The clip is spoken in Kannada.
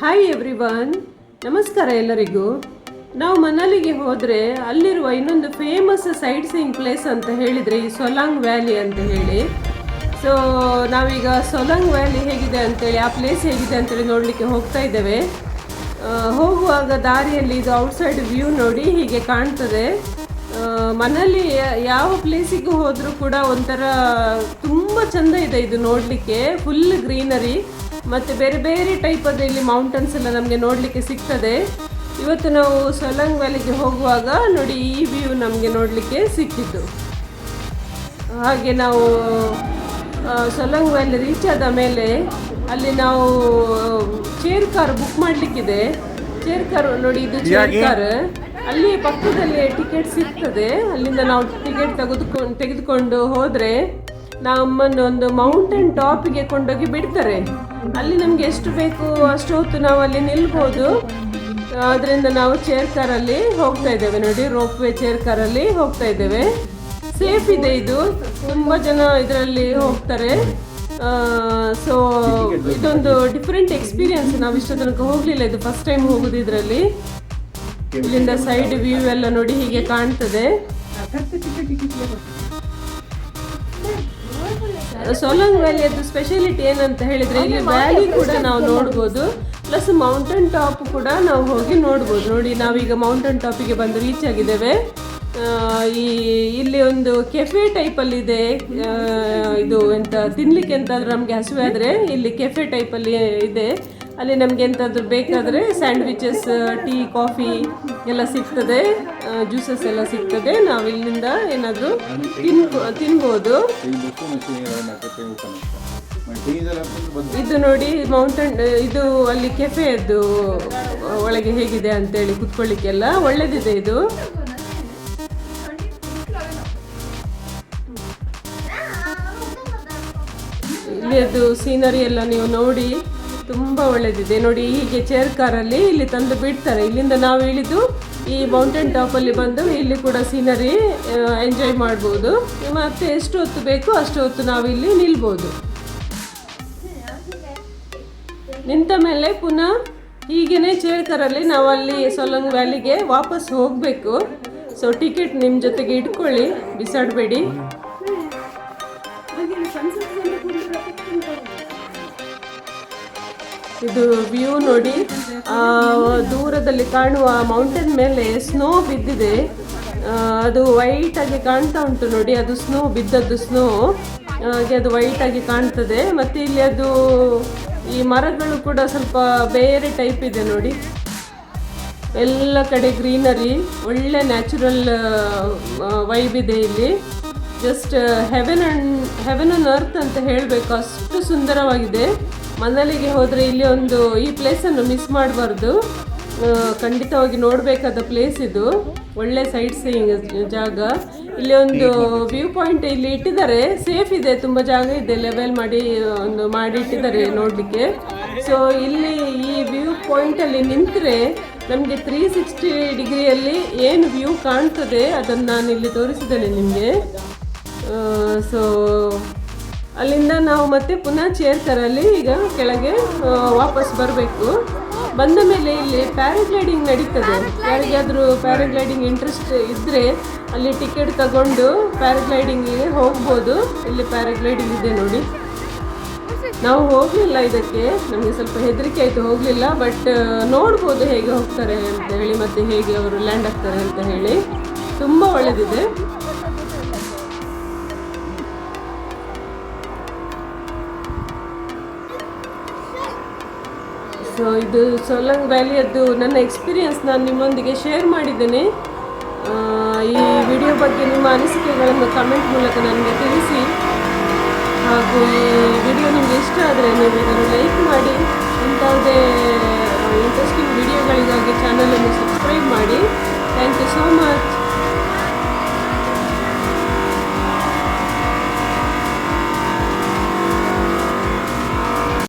ಹಾಯ್ ಎವ್ರಿವನ್ ನಮಸ್ಕಾರ ಎಲ್ಲರಿಗೂ. ನಾವು ಮನಾಲಿಗೆ ಹೋದರೆ ಅಲ್ಲಿರುವ ಇನ್ನೊಂದು ಫೇಮಸ್ ಸೈಟ್ ಸೀಯಿಂಗ್ ಪ್ಲೇಸ್ ಅಂತ ಹೇಳಿದರೆ ಈ ಸೊಲಾಂಗ್ ವ್ಯಾಲಿ ಅಂತ ಹೇಳಿ. ಸೊ ನಾವೀಗ ಸೊಲಾಂಗ್ ವ್ಯಾಲಿ ಹೇಗಿದೆ ಅಂತೇಳಿ, ಆ ಪ್ಲೇಸ್ ಹೇಗಿದೆ ಅಂತೇಳಿ ನೋಡಲಿಕ್ಕೆ ಹೋಗ್ತಾ ಇದ್ದೇವೆ. ಹೋಗುವಾಗ ದಾರಿಯಲ್ಲಿ ಇದು ಔಟ್ಸೈಡ್ ವ್ಯೂ ನೋಡಿ ಹೀಗೆ ಕಾಣ್ತದೆ. ಮನಾಲಿ ಯಾವ ಪ್ಲೇಸಿಗೂ ಹೋದರೂ ಕೂಡ ಒಂಥರ ತುಂಬ ಚಂದ ಇದೆ ಇದು ನೋಡಲಿಕ್ಕೆ. ಫುಲ್ ಗ್ರೀನರಿ ಮತ್ತು ಬೇರೆ ಬೇರೆ ಟೈಪದ ಇಲ್ಲಿ ಮೌಂಟನ್ಸ್ ಎಲ್ಲ ನಮಗೆ ನೋಡಲಿಕ್ಕೆ ಸಿಗ್ತದೆ. ಇವತ್ತು ನಾವು ಸೊಲಂಗ್ ವ್ಯಾಲಿಗೆ ಹೋಗುವಾಗ ನೋಡಿ ಈ ವ್ಯೂ ನಮಗೆ ನೋಡಲಿಕ್ಕೆ ಸಿಕ್ಕಿತ್ತು ಹಾಗೆ ನಾವು ಸೊಲಂಗ್ ವ್ಯಾಲಿ ರೀಚ್ ಆದ ಮೇಲೆ ಅಲ್ಲಿ ನಾವು ಚೇರ್ ಕಾರ್ ಬುಕ್ ಮಾಡಲಿಕ್ಕಿದೆ. ಚೇರ್ ಕಾರ್ ನೋಡಿ ಇದು ಚೇರ್ ಕಾರ್ ಅಲ್ಲಿ ಪಕ್ಕದಲ್ಲಿ ಟಿಕೆಟ್ ಸಿಗ್ತದೆ. ಅಲ್ಲಿಂದ ನಾವು ಟಿಕೆಟ್ ತೆಗೆದುಕೊಂಡು ತೆಗೆದುಕೊಂಡು ಹೋದರೆ ನಮ್ಮನ್ನು ಒಂದು ಮೌಂಟೇನ್ ಟಾಪಿಗೆ ಕೊಂಡೋಗಿ ಬಿಡ್ತಾರೆ. ಅಲ್ಲಿ ನಮಗೆ ಎಷ್ಟು ಬೇಕು ಅಷ್ಟು ಹೊತ್ತು ನಾವು ಅಲ್ಲಿ ನಿಲ್ಬೋದು. ಅದರಿಂದ ನಾವು ಚೇರ್ ಕಾರಲ್ಲಿ ಹೋಗ್ತಾ ಇದ್ದೇವೆ ನೋಡಿ ರೋಪ್ ವೇ ಚೇರ್ ಕಾರಲ್ಲಿ ಹೋಗ್ತಾ ಇದ್ದೇವೆ. ಸೇಫ್ ಇದೆ ಇದು. ತುಂಬ ಜನ ಇದರಲ್ಲಿ ಹೋಗ್ತಾರೆ. ಸೊ ಇದೊಂದು ಡಿಫ್ರೆಂಟ್ ಎಕ್ಸ್ಪೀರಿಯನ್ಸ್ ನಾವು ಇಷ್ಟು ತನಕ ಹೋಗಲಿಲ್ಲ, ಇದು ಫಸ್ಟ್ ಟೈಮ್ ಹೋಗೋದು ಇದರಲ್ಲಿ. ಇಲ್ಲಿಂದ ಸೈಡ್ ವ್ಯೂ ಎಲ್ಲ ನೋಡಿ ಹೀಗೆ ಕಾಣ್ತದೆ. ಸೋಲಂಗ್ ವ್ಯಾಲಿಯದ್ದು ಸ್ಪೆಷಾಲಿಟಿ ಏನಂತ ಹೇಳಿದ್ರೆ ಇಲ್ಲಿ ವ್ಯಾಲಿ ಕೂಡ ನಾವು ನೋಡ್ಬೋದು. ಪ್ಲಸ್ ಮೌಂಟೇನ್ ಟಾಪ್ ಕೂಡ ನಾವು ಹೋಗಿ ನೋಡ್ಬೋದು. ನೋಡಿ ನಾವೀಗ ಮೌಂಟೇನ್ ಟಾಪಿಗೆ ಬಂದು ರೀಚ್ ಆಗಿದ್ದೇವೆ. ಆ, ಈ ಇಲ್ಲಿ ಒಂದು ಕೆಫೆ ಟೈಪಲ್ಲಿ ಇದೆ. ಇದು ಎಂತ ತಿನ್ಲಿಕ್ಕೆ ಎಂತಾದ್ರೂ ನಮಗೆ ಹಸಿವೆ ಆದರೆ ಇಲ್ಲಿ ಕೆಫೆ ಟೈಪಲ್ಲಿ ಇದೆ. ಅಲ್ಲಿ ನಮಗೆ ಎಂತಾದ್ರೂ ಬೇಕಾದರೆ ಸ್ಯಾಂಡ್ವಿಚಸ್, ಟೀ, ಕಾಫಿ ಎಲ್ಲ ಸಿಗ್ತದೆ. ಜ್ಯೂಸಸ್ ಎಲ್ಲ ಸಿಗ್ತದೆ. ನಾವು ಇಲ್ಲಿಂದ ಏನಾದರೂ ತಿನ್ ತಿನ್ಬೋದು. ಇದು ನೋಡಿ ಮೌಂಟೇನ್, ಇದು ಅಲ್ಲಿ ಕೆಫೆಯದ್ದು ಒಳಗೆ ಹೇಗಿದೆ ಅಂತೇಳಿ ಕುತ್ಕೊಳ್ಳಿಕ್ಕೆಲ್ಲ ಒಳ್ಳೇದಿದೆ ಇದು. ಇಲ್ಲಿ ಅದು ಸೀನರಿ ಎಲ್ಲ ನೀವು ನೋಡಿ. ತುಂಬ ಒಳ್ಳೆದಿದೆ. ನೋಡಿ, ಹೀಗೆ ಚೇರ್ ಕಾರಲ್ಲಿ ಇಲ್ಲಿ ತಂದು ಬಿಡ್ತಾರೆ. ಇಲ್ಲಿಂದ ನಾವು ಇಳಿದು ಈ ಮೌಂಟೇನ್ ಟಾಪಲ್ಲಿ ಬಂದು ಇಲ್ಲಿ ಕೂಡ ಸೀನರಿ ಎಂಜಾಯ್ ಮಾಡ್ಬೋದು. ಮತ್ತು ಎಷ್ಟು ಹೊತ್ತು ಬೇಕು ಅಷ್ಟು ಹೊತ್ತು ನಾವು ಇಲ್ಲಿ ನಿಲ್ಬೋದು. ನಿಂತ ಮೇಲೆ ಪುನಃ ಹೀಗೇ ಚೇರ್ ಕಾರಲ್ಲಿ ನಾವು ಅಲ್ಲಿ ಸೊಲಂಗ್ ವ್ಯಾಲಿಗೆ ವಾಪಸ್ ಹೋಗಬೇಕು. ಸೊ ಟಿಕೆಟ್ ನಿಮ್ಮ ಜೊತೆಗೆ ಇಟ್ಕೊಳ್ಳಿ. ಬಿಸಾಡಬೇಡಿ. ಇದು ವ್ಯೂ ನೋಡಿ. ದೂರದಲ್ಲಿ ಕಾಣುವ ಮೌಂಟೇನ್ ಮೇಲೆ ಸ್ನೋ ಬಿದ್ದಿದೆ. ಅದು ವೈಟ್ ಆಗಿ ಕಾಣ್ತಾ ಉಂಟು ನೋಡಿ. ಅದು ಸ್ನೋ ಬಿದ್ದದ್ದು ಸ್ನೋ ಹಾಗೆ ಅದು ವೈಟ್ ಆಗಿ ಕಾಣ್ತದೆ. ಮತ್ತೆ ಇಲ್ಲಿ ಅದು ಈ ಮರಗಳು ಕೂಡ ಸ್ವಲ್ಪ ಬೇರೆ ಟೈಪ್ ಇದೆ ನೋಡಿ. ಎಲ್ಲ ಕಡೆ ಗ್ರೀನರಿ ಒಳ್ಳೆ ನ್ಯಾಚುರಲ್ ವೈಬ್ ಇದೆ ಇಲ್ಲಿ. Just heaven and heaven on earth ಅಂತ ಹೇಳಬೇಕು. ಅಷ್ಟು ಸುಂದರವಾಗಿದೆ. ಮನಾಲಿಗೆ ಹೋದರೆ ಇಲ್ಲಿ ಒಂದು ಈ ಪ್ಲೇಸನ್ನು ಮಿಸ್ ಮಾಡಬಾರ್ದು. ಖಂಡಿತವಾಗಿ ನೋಡಬೇಕಾದ ಪ್ಲೇಸ್ ಇದು. ಒಳ್ಳೆ ಸೈಟ್ ಸೀಯಿಂಗ್ ಜಾಗ. ಇಲ್ಲಿ ಒಂದು ವ್ಯೂ ಪಾಯಿಂಟ್ ಇಲ್ಲಿ ಇಟ್ಟಿದ್ದಾರೆ. ಸೇಫ್ ಇದೆ, ತುಂಬ ಜಾಗ ಇದೆ. ಲೆವೆಲ್ ಮಾಡಿ ಒಂದು ಮಾಡಿ ಇಟ್ಟಿದ್ದಾರೆ ನೋಡಲಿಕ್ಕೆ. ಸೊ ಇಲ್ಲಿ ಈ ವ್ಯೂ ಪಾಯಿಂಟಲ್ಲಿ ನಿಂತರೆ ನಮಗೆ ತ್ರೀ ಸಿಕ್ಸ್ಟಿ ಡಿಗ್ರಿಯಲ್ಲಿ ಏನು ವ್ಯೂ ಕಾಣ್ತದೆ, ಅದನ್ನು ನಾನು ಇಲ್ಲಿ ತೋರಿಸಿದ್ದೇನೆ ನಿಮಗೆ. ಸೊ ಅಲ್ಲಿಂದ ನಾವು ಮತ್ತೆ ಪುನಃ ಚೇರ್ ತರಲ್ಲಿ ಈಗ ಕೆಳಗೆ ವಾಪಸ್ ಬರಬೇಕು. ಬಂದ ಮೇಲೆ ಇಲ್ಲಿ ಪ್ಯಾರಾಗ್ಲೈಡಿಂಗ್ ನಡೀತದೆ. ಯಾರಿಗಾದರೂ ಪ್ಯಾರಾಗ್ಲೈಡಿಂಗ್ ಇಂಟ್ರೆಸ್ಟ್ ಇದ್ದರೆ ಅಲ್ಲಿ ಟಿಕೆಟ್ ತಗೊಂಡು ಪ್ಯಾರಾಗ್ಲೈಡಿಂಗಿಗೆ ಹೋಗ್ಬೋದು. ಇಲ್ಲಿ ಪ್ಯಾರಾಗ್ಲೈಡಿಂಗ್ ಇದೆ ನೋಡಿ. ನಾವು ಹೋಗಲಿಲ್ಲ ಇದಕ್ಕೆ. ನಮಗೆ ಸ್ವಲ್ಪ ಹೆದರಿಕೆ ಆಯಿತು, ಹೋಗಲಿಲ್ಲ. ಬಟ್ ನೋಡ್ಬೋದು ಹೇಗೆ ಹೋಗ್ತಾರೆ ಅಂತ ಹೇಳಿ, ಮತ್ತು ಹೇಗೆ ಅವರು ಲ್ಯಾಂಡ್ ಆಗ್ತಾರೆ ಅಂತ ಹೇಳಿ. ತುಂಬ ಒಳ್ಳೆದಿದೆ. ಸೊ ಇದು ಸೋಲಂಗ್ ವ್ಯಾಲಿಯದ್ದು ನನ್ನ ಎಕ್ಸ್ಪೀರಿಯನ್ಸ್ ನಾನು ನಿಮ್ಮೊಂದಿಗೆ ಶೇರ್ ಮಾಡಿದ್ದೇನೆ. ಈ ವಿಡಿಯೋ ಬಗ್ಗೆ ನಿಮ್ಮ ಅನಿಸಿಕೆಗಳನ್ನು ಕಮೆಂಟ್ ಮೂಲಕ ನನಗೆ ತಿಳಿಸಿ. ಹಾಗೂ ಈ ವಿಡಿಯೋ ನಿಮಗೆ ಇಷ್ಟ ಆದರೆ ನೀವು ಇದನ್ನು ಲೈಕ್ ಮಾಡಿ. ಇಂಥದ್ದೇ ಇಂಟ್ರೆಸ್ಟಿಂಗ್ ವಿಡಿಯೋಗಳಿಗಾಗಿ ಚಾನಲನ್ನು ಸಬ್ಸ್ಕ್ರೈಬ್ ಮಾಡಿ.